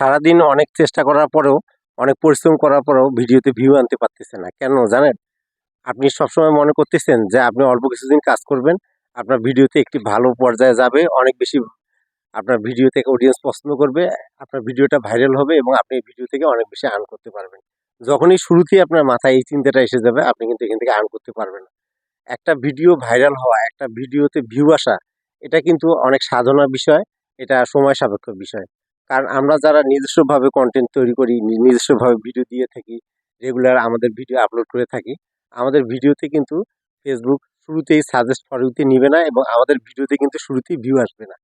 সারাদিন অনেক চেষ্টা করার পরেও, অনেক পরিশ্রম করার পরেও ভিডিওতে ভিউ আনতে পারতেছে না। কেন জানেন? আপনি সবসময় মনে করতেছেন যে আপনি অল্প কিছুদিন কাজ করবেন, আপনার ভিডিওতে একটি ভালো পর্যায়ে যাবে, অনেক বেশি আপনার ভিডিও থেকে অডিয়েন্স পছন্দ করবে, আপনার ভিডিওটা ভাইরাল হবে এবং আপনি ভিডিও থেকে অনেক বেশি আর্ন করতে পারবেন। যখনই শুরুতেই আপনার মাথায় এই চিন্তাটা এসে যাবে, আপনি কিন্তু এখান থেকে আর্ন করতে পারবেন না। একটা ভিডিও ভাইরাল হওয়া, একটা ভিডিওতে ভিউ আসা, এটা কিন্তু অনেক সাধনার বিষয়, এটা সময় সাপেক্ষ বিষয়। কারণ আমরা যারা নিজস্বভাবে কন্টেন্ট তৈরি করি নিজস্বভাবে ভিডিও দিয়ে থাকি রেগুলার আমাদের ভিডিও আপলোড করে থাকি, আমাদের ভিডিওতে কিন্তু ফেসবুক শুরুতেই সাজেস্ট ফরইউতে নিবে না এবং আমাদের ভিডিওতে কিন্তু শুরুতেই ভিউ আসবে না।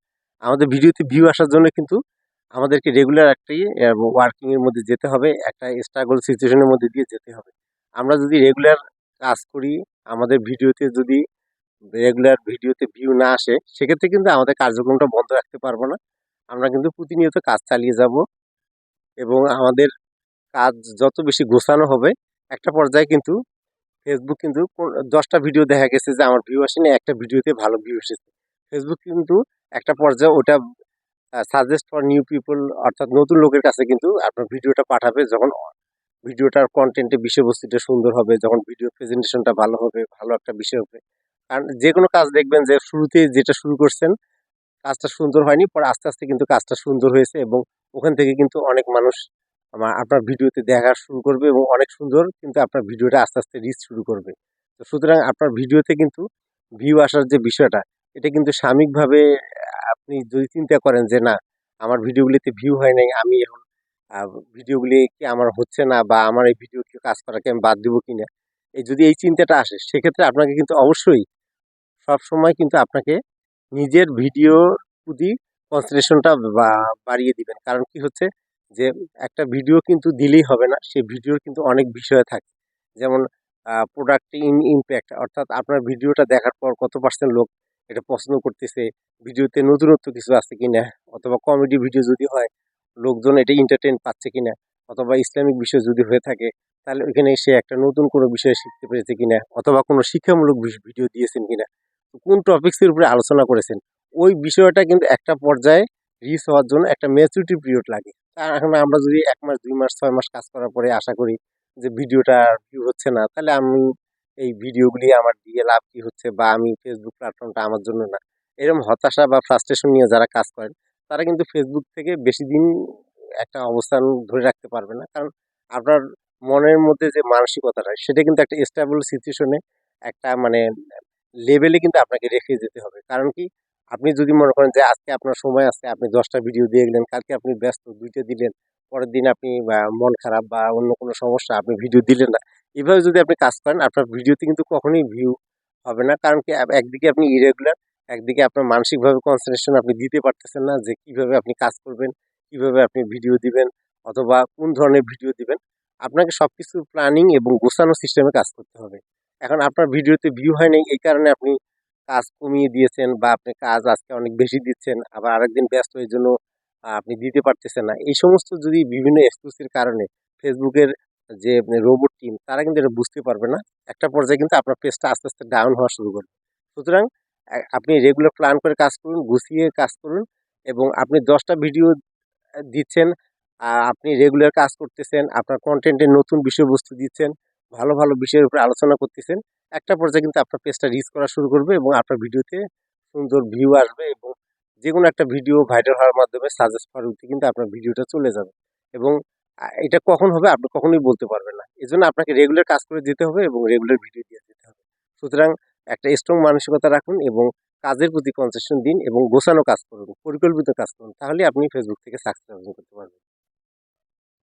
আমাদের ভিডিওতে ভিউ আসার জন্য কিন্তু আমাদেরকে রেগুলার একটি ওয়ার্কিংয়ের মধ্যে যেতে হবে, একটা স্ট্রাগল সিচুয়েশনের মধ্যে দিয়ে যেতে হবে। আমরা যদি রেগুলার কাজ করি, আমাদের ভিডিওতে যদি রেগুলার ভিডিওতে ভিউ না আসে, সেক্ষেত্রে কিন্তু আমাদের কার্যক্রমটা বন্ধ রাখতে পারব না। আমরা কিন্তু প্রতিনিয়ত কাজ চালিয়ে যাব এবং আমাদের কাজ যত বেশি গোছানো হবে, একটা পর্যায়ে কিন্তু ফেসবুক কিন্তু কোন- দশটা ভিডিও দেখা গেছে যে আমার ভিউ আসেনি, একটা ভিডিওতে ভালো ভিউ এসেছে। ফেসবুক কিন্তু একটা পর্যায়ে ওটা সাজেস্ট ফর নিউ পিপল অর্থাৎ নতুন লোকের কাছে কিন্তু আপনার ভিডিওটা পাঠাবে যখন ভিডিওটার কন্টেন্টে বিষয়বস্তুটা সুন্দর হবে, যখন ভিডিও প্রেজেন্টেশনটা ভালো হবে, ভালো একটা বিষয় হবে। কারণ যে কোনো কাজ দেখবেন যে শুরুতে যেটা শুরু করছেন কাজটা সুন্দর হয়নি, পরে আস্তে আস্তে কিন্তু কাজটা সুন্দর হয়েছে এবং ওখান থেকে কিন্তু অনেক মানুষ আমার, আপনার ভিডিওতে দেখা শুরু করবে এবং অনেক সুন্দর কিন্তু আপনার ভিডিওটা আস্তে আস্তে রিচ শুরু করবে। তো সুতরাং আপনার ভিডিওতে কিন্তু ভিউ আসার যে বিষয়টা, এটা কিন্তু সাময়িকভাবে আপনি যদি চিন্তা করেন যে না, আমার ভিডিওগুলিতে ভিউ হয় নাই, আমি এখন ভিডিওগুলি কি আমার হচ্ছে না বা আমার এই ভিডিও কি কাজ করাকে আমি বাদ দিব কিনা, এই যদি এই চিন্তাটা আসে, সেক্ষেত্রে আপনাকে কিন্তু অবশ্যই সব সময় কিন্তু আপনাকে নিজের ভিডিওর প্রতি কনসেন্ট্রেশনটা বাড়িয়ে দিবেন। কারণ কি হচ্ছে যে, একটা ভিডিও কিন্তু দিলেই হবে না, সেই ভিডিওর কিন্তু অনেক বিষয় থাকে। যেমন প্রোডাক্ট ইন ইমপ্যাক্ট অর্থাৎ আপনার ভিডিওটা দেখার পর কত পার্সেন্ট লোক এটা পছন্দ করতেছে, ভিডিওতে নতুনত্ব কিছু আছে কিনা, অথবা কমেডি ভিডিও যদি হয়, লোকজন এটা এন্টারটেন পাচ্ছে কিনা, অথবা ইসলামিক বিষয় যদি হয়ে থাকে, তাহলে ওইখানে সে একটা নতুন কোনো বিষয় শিখতে পেরেছে কিনা, অথবা কোনো শিক্ষামূলক ভিডিও দিয়েছেন কিনা কোন টপিক্সের উপরে আলোচনা করেছেন, ওই বিষয়টা কিন্তু একটা পর্যায়ে রিচ হওয়ার জন্য একটা ম্যাচুরিটি পিরিয়ড লাগে। আর এখন আমরা যদি এক মাস, দুই মাস, ছয় মাস কাজ করার পরে আশা করি যে ভিডিওটা ভিউ হচ্ছে না, তাহলে আমি এই ভিডিওগুলি আমার দিয়ে লাভ কি হচ্ছে বা আমি ফেসবুক প্ল্যাটফর্মটা আমার জন্য না। এরকম হতাশা বা ফ্রাস্ট্রেশন নিয়ে যারা কাজ করেন, তারা কিন্তু ফেসবুক থেকে বেশি দিন একটা অবস্থান ধরে রাখতে পারবে না। কারণ আপনার মনের মধ্যে যে মানসিকতাটা, সেটা কিন্তু একটা স্টেবল সিচুয়েশনে একটা মানে লেভেলে কিন্তু আপনাকে রেখে যেতে হবে। কারণ কি? আপনি যদি মনে করেন যে আজকে আপনার সময় আছে, আপনি দশটা ভিডিও দিয়ে গেলেন, কালকে আপনি ব্যস্ত, দুইটা দিলেন, পরের দিন আপনি মন খারাপ বা, অন্য কোনো সমস্যা, আপনি ভিডিও দিলেন না। এভাবে যদি আপনি কাজ করেন, আপনার ভিডিওতে কিন্তু কখনোই ভিউ হবে না। কারণ কি? একদিকে আপনি ইরেগুলার একদিকে আপনার মানসিকভাবে কনসেন্ট্রেশন আপনি দিতে পারতেছেন না যে কীভাবে আপনি কাজ করবেন, কীভাবে আপনি ভিডিও দিবেন, অথবা কোন ধরনের ভিডিও দিবেন। আপনাকে সব কিছু প্ল্যানিং এবং গোছানো সিস্টেমে কাজ করতে হবে। এখন আপনার ভিডিওতে ভিউ হয় নাই এই কারণে আপনি কাজ কমিয়ে দিয়েছেন বা আপনি কাজ আজকে অনেক বেশি দিচ্ছেন, আবার আরেকদিন ব্যস্ত এই জন্য আপনি দিতে পারতেছেন না। এই সমস্ত যদি বিভিন্ন এক্সকিউজের কারণে ফেসবুকের যে রোবট টিম তারা কিন্তু এটা বুঝতে পারবে না। একটা পর্যায়ে কিন্তু আপনার পেজটা আস্তে আস্তে ডাউন হওয়া শুরু করবে। সুতরাং আপনি রেগুলার প্ল্যান করে কাজ করুন, গুছিয়ে কাজ করুন এবং আপনি দশটা ভিডিও দিচ্ছেন আপনি রেগুলার কাজ করতেছেন, আপনার কন্টেন্টের নতুন বিষয়বস্তু দিচ্ছেন ভালো ভালো বিষয়ের উপরে আলোচনা করতেছেন। একটা পর্যায়ে কিন্তু আপনার পেজটা রিচ করা শুরু করবে এবং আপনার ভিডিওতে সুন্দর ভিউ আসবে এবং যে কোনো একটা ভিডিও ভাইরাল হওয়ার মাধ্যমে সাজেস্ট করার উঠে কিন্তু আপনার ভিডিওটা চলে যাবে এবং এটা কখন হবে আপনি কখনোই বলতে পারবেন না। এই জন্য আপনাকে রেগুলার কাজ করে যেতে হবে এবং রেগুলার ভিডিও দিয়ে যেতে হবে। সুতরাং একটা স্ট্রং মানসিকতা রাখুন এবং কাজের প্রতি কনসেশন দিন এবং গোছানো কাজ করুন, পরিকল্পিত কাজ করুন তাহলে আপনি ফেসবুক থেকে সাকসেস অর্জন করতে পারবেন।